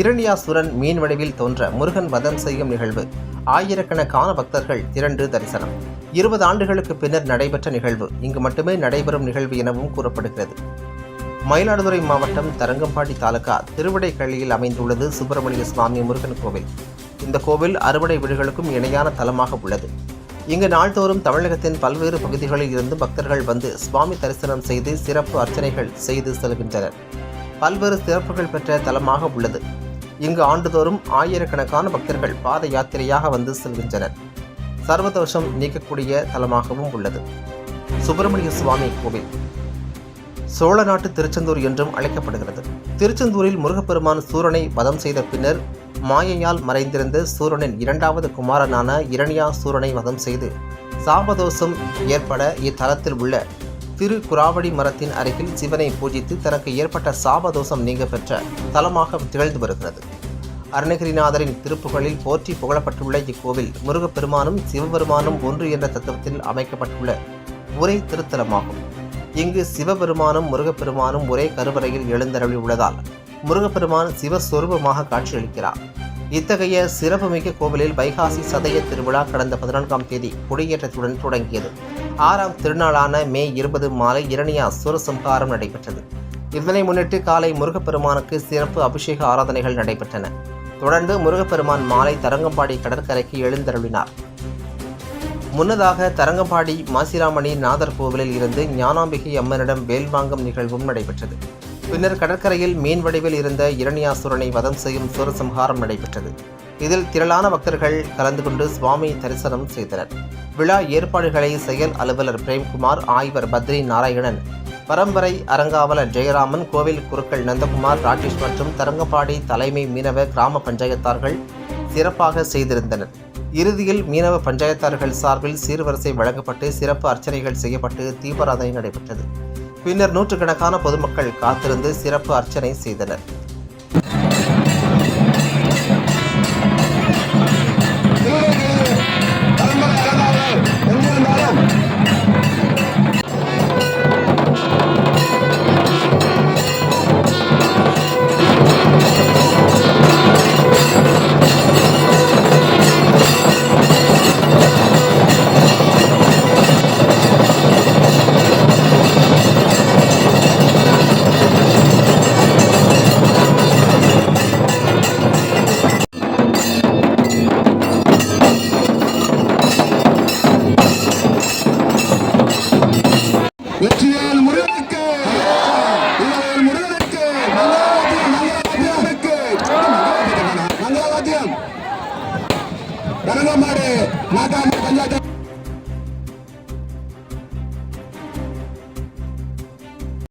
இரணியாசுரன் மீன் வடிவில் தோன்ற முருகன் வதம் செய்யும் நிகழ்வு. ஆயிரக்கணக்கான பக்தர்கள் திரண்டு தரிசனம். இருபது ஆண்டுகளுக்கு பின்னர் நடைபெற்ற நிகழ்வு. இங்கு மட்டுமே நடைபெறும் நிகழ்வு எனவும் கூறப்படுகிறது. மயிலாடுதுறை மாவட்டம் தரங்கம்பாடி தாலுகா திருவிடைக்கள்ளியில் அமைந்துள்ளது சுப்பிரமணிய சுவாமி முருகன் கோவில். இந்த கோவில் அறுவடை வீடுகளுக்கும் இணையான தலமாக உள்ளது. இங்கு நாள்தோறும் தமிழகத்தின் பல்வேறு பகுதிகளில் இருந்து பக்தர்கள் வந்து சுவாமி தரிசனம் செய்து சிறப்பு அர்ச்சனைகள் செய்து செல்கின்றனர். பல்வேறு சிறப்புகள் பெற்ற தலமாக உள்ளது. இங்கு ஆண்டுதோறும் ஆயிரக்கணக்கான பக்தர்கள் பாத யாத்திரையாக வந்து செல்கின்றனர். சர்வதோஷம் நீக்கக்கூடிய தலமாகவும் உள்ளது. சுப்பிரமணிய சுவாமி கோவில். சோழ நாட்டு திருச்செந்தூர் என்றும் அழைக்கப்படுகிறது. திருச்செந்தூரில் முருகப்பெருமான் சூரனை வதம் செய்த பின்னர் மாயையால் மறைந்திருந்த சூரனின் இரண்டாவது குமாரனான இரணியா சூரனை வதம் செய்து சாபதோஷம் ஏற்பட இத்தலத்தில் உள்ள திரு குராவடி மரத்தின் அருகில் சிவனை பூஜித்து தனக்கு ஏற்பட்ட சாபதோஷம் நீங்க பெற்ற தலமாக திகழ்ந்து வருகிறது. அருணகிரிநாதரின் திருப்புகளில் போற்றி புகழப்பட்டுள்ள இக்கோவில் முருகப்பெருமானும் சிவபெருமானும் ஒன்று என்ற தத்துவத்தில் அமைக்கப்பட்டுள்ள ஒரே திருத்தலமாகும். இங்கு சிவபெருமானும் முருகப்பெருமானும் ஒரே கருவறையில் எழுந்தருளி உள்ளதால் முருகப்பெருமான் சிவஸ்வரூபமாக காட்சியளிக்கிறார். இத்தகைய சிறப்புமிக்க கோவிலில் வைகாசி சதய திருவிழா கடந்த பதினான்காம் தேதி கொடியேற்றத்துடன் தொடங்கியது. ஆறாம் திருநாளான மே இருபது மாலை இரணியா சுரசம்ஹாரம் நடைபெற்றது. இதனை முன்னிட்டு காலை முருகப்பெருமானுக்கு சிறப்பு அபிஷேக ஆராதனைகள் நடைபெற்றன. தொடர்ந்து முருகப்பெருமான் மாலை தரங்கம்பாடி கடற்கரைக்கு எழுந்தருளினார். முன்னதாக தரங்கம்பாடி மாசிராமணி நாதர் கோவிலில் இருந்து ஞானாம்பிகை அம்மனிடம் வேல் வாங்கும் நிகழ்வும் நடைபெற்றது. பின்னர் கடற்கரையில் மீன் வடிவில் இருந்த இரணியாசுரனை வதம் செய்யும் சூரசம்ஹாரம் நடைபெற்றது. இதில் திரளான பக்தர்கள் கலந்து கொண்டு சுவாமி தரிசனம் செய்தனர். விழா ஏற்பாடுகளை செயல் அலுவலர் பிரேம்குமார் ஆய்வர் பத்ரி நாராயணன் பரம்பரை அரங்காவலர் ஜெயராமன் கோவில் குருக்கள் நந்தகுமார் ராஜேஷ் மற்றும் தரங்கம்பாடி தலைமை மீனவ கிராம பஞ்சாயத்தார்கள் சிறப்பாக செய்திருந்தனர். இறுதியில் மீனவ பஞ்சாயத்தார்கள் சார்பில் சீர்வரிசை வழங்கப்பட்டு சிறப்பு அர்ச்சனைகள் செய்யப்பட்டு தீபாராதனை நடைபெற்றது. பின்னர் நூற்றுக்கணக்கான பொதுமக்கள் காத்திருந்து சிறப்பு அர்ச்சனை செய்தனர். Yeah, that-